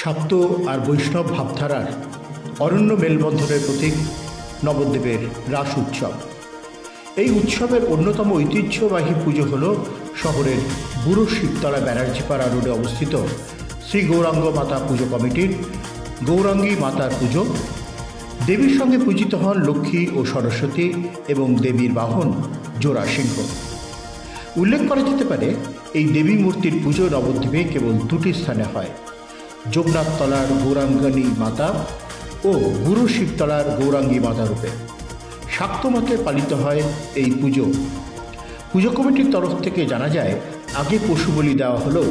শাক্ত আর বৈষ্ণব ভাবধারার অরণ্য মেলবন্ধনের প্রতীক নবদ্বীপের রাস উৎসব। এই উৎসবের অন্যতম ঐতিহ্যবাহী পুজো হল শহরের বুড়ো শিবতলা ব্যানার্জিপাড়া রোডে অবস্থিত শ্রী গৌরাঙ্গ মাতা পুজো কমিটির গৌরাঙ্গী মাতার পুজো। দেবীর সঙ্গে পূজিত হন লক্ষ্মী ও সরস্বতী এবং দেবীর বাহন জোড়া সিংহ উল্লেখ করা যেতে পারে, এই দেবী মূর্তির পুজো নবদ্বীপে কেবল দুটি স্থানে হয়। যোগনাথতলার গৌরাঙ্গনী মাতা ও গুরু শিবতলার গৌরাঙ্গী মাতা রূপে শাক্তমতে পালিত হয় এই পুজো। পুজো কমিটির তরফ থেকে জানা যায়, আগে পশু বলি দেওয়া হলেও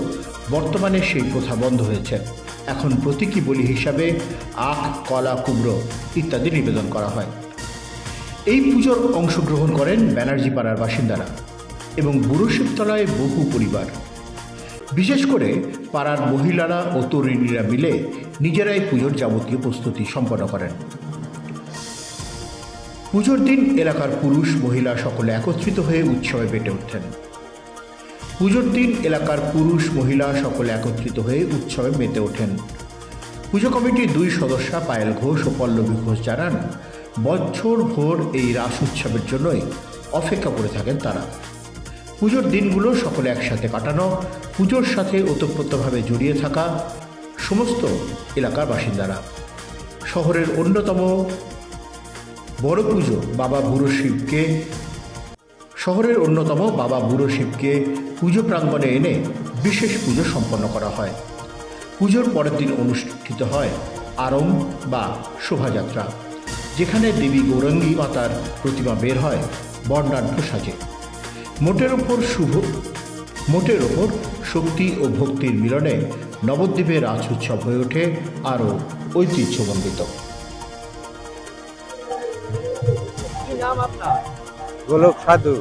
বর্তমানে সেই প্রথা বন্ধ হয়েছে। এখন প্রতীকী বলি হিসাবে আখ, কলা, কুমড়ো ইত্যাদি নিবেদন করা হয়। এই পুজোর অংশগ্রহণ করেন ব্যানার্জি পাড়ার বাসিন্দারা এবং বুড়ো শিবতলায় বহু পরিবার। বিশেষ করে পাড়ার মহিলারা ও তরুণীরা মিলে নিজেরাই পুজোর যাবতীয় প্রস্তুতি সম্পন্ন করেন। পুজোর দিন এলাকার পুরুষ মহিলা সকলে একত্রিত হয়ে উৎসবে বেটে ওঠেন পুজোর দিন এলাকার পুরুষ মহিলা সকলে একত্রিত হয়ে উৎসবে মেতে ওঠেন। পুজো কমিটির দুই সদস্যা পায়েল ঘোষ ও পল্লবী ঘোষ জানান, বছর ভোর এই রাস উৎসবের জন্যই অপেক্ষা করে থাকেন তারা। পুজোর দিনগুলো সকলে একসাথে কাটানো, পুজোর সাথে ওতপ্রোতভাবে জড়িয়ে থাকা সমস্ত এলাকার বাসিন্দারা। শহরের অন্যতম বড় পুজো বাবা বুড়ো শিবকে। শহরের অন্যতম বাবা বুড়ো শিবকে পুজো প্রাঙ্গণে এনে বিশেষ পুজো সম্পন্ন করা হয়। পুজোর পরের দিন অনুষ্ঠিত হয় আরম বা শোভাযাত্রা, যেখানে দেবী গৌরাঙ্গী মাতার প্রতিমা বের হয় বর্ণাঢ্য সাজে। মোটের ওপর শুভ মোটের ওপর শক্তি ও ভক্তির মিলনে নবদ্বীপের রাজ উৎসব হয়ে ওঠে আরও ঐতিহ্যমণ্ডিত। কি নাম গোলক সাধু।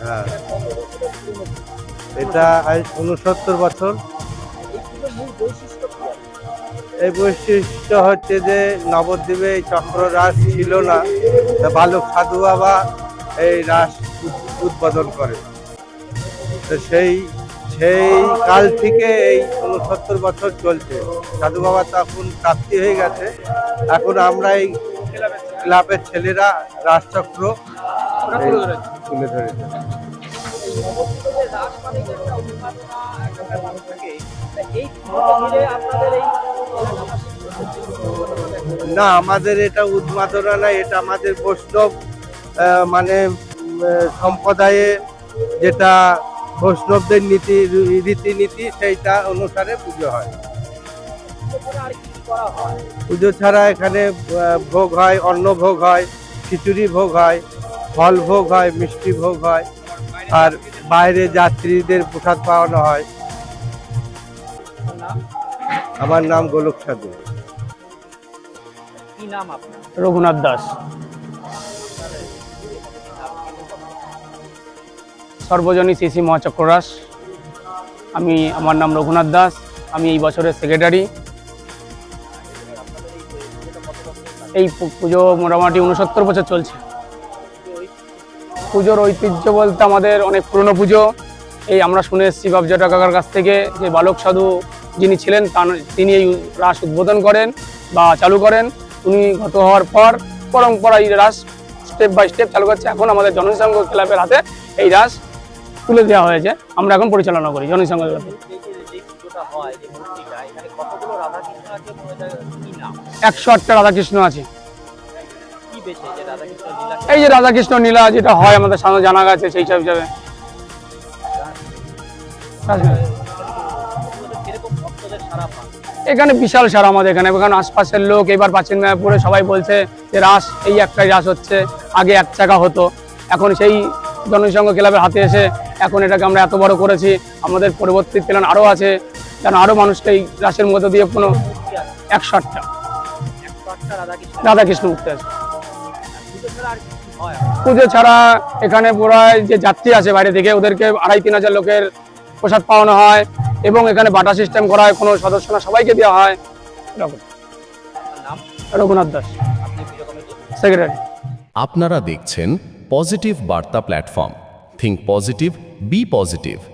হ্যাঁ। এটা উনসত্তর বছর। এই বৈশিষ্ট্য হচ্ছে যে নবদ্বীপে এই চক্র রাস ছিল না। বালক সাধু বাবা এই রাস উদ্বোধন করে। তো সেই সেই কাল থেকে এই উনসত্তর বছর চলছে। সাধু বাবা তখন প্রাপ্তি হয়ে গেছে। এখন আমরা এই ক্লাবের ছেলেরা রাসচক্র এই তুলে ধরেছে। এই না, আমাদের এটা উন্মাদনা না এটা আমাদের বৈষ্ণব মানে সম্প্রদায়ে যেটা বৈষ্ণবদের নীতি, রীতিনীতি, সেইটা অনুসারে পুজো হয়। পুজো ছাড়া এখানে ভোগ হয়, অন্ন ভোগ হয়, খিচুড়ি ভোগ হয়, ফল ভোগ হয়, মিষ্টি ভোগ হয়, আর বাইরে যাত্রীদের প্রসাদ পাওয়ানো হয়। আমার নাম গোলক সাধু। নাম আপনার? রঘুনাথ দাস। সর্বজনী সিসি মহাচক্ররাস আমি, আমার নাম রঘুনাথ দাস, আমি এই বছরের সেক্রেটারি এই পুজো মোটামুটি উনসত্তর বছর চলছে। পুজোর ঐতিহ্য বলতে আমাদের অনেক পুরনো পুজো। এই আমরা শুনে এসেছি বাবজাটা কাকার কাছ থেকে যে বালক সাধু যিনি ছিলেন তিনি এই রাস উদ্বোধন করেন বা চালু করেন। উনি গত হওয়ার পর পরম্পরা, এই রাস স্টেপ বাই স্টেপ চালু করছে। এখন আমাদের জনসংঘ ক্লাবের হাতে এই রাস তুলে দেওয়া হয়েছে। আমরা এখন পরিচালনা করি জনসংঘ ক্লাবে। একশো আটটা রাধাকৃষ্ণ আছে। এই যে রাধাকৃষ্ণ নীলা যেটা হয় আমাদের সামনে জানা গেছে সেই সব হিসাবে। এখানে বিশাল সার আমাদের এখানে। এখানে আশপাশের লোক, এবার প্রাচীন মেয়াপুরে সবাই বলছে যে রাস, এই একটাই রাস হচ্ছে, আগে এক চাকা হতো। এখন সেই জনসংঘ ক্লাবের হাতে এসে এখন এটাকে আমরা এত বড় করেছি, আমাদের পরবর্তী প্ল্যান আরও আছে, যেন আরও মানুষকে এই রাসের মধ্যে দিয়ে কোনো একশো আটটা রাধাকৃষ্ণ উঠতে আছে পুজো ছাড়া এখানে প্রায় যে যাত্রী আছে বাইরে থেকে, ওদেরকে আড়াই তিন হাজার লোকের প্রসাদ পাওয়ানো হয়। এবং এখানে বাটা সিস্টেম করা হয় কোনো সদস্য না সবাইকে দেওয়া হয়। এরকম। রঘুনাথ দাস। সেক্রেটারি আপনারা দেখছেন পজিটিভ বার্তা platform think positive be positive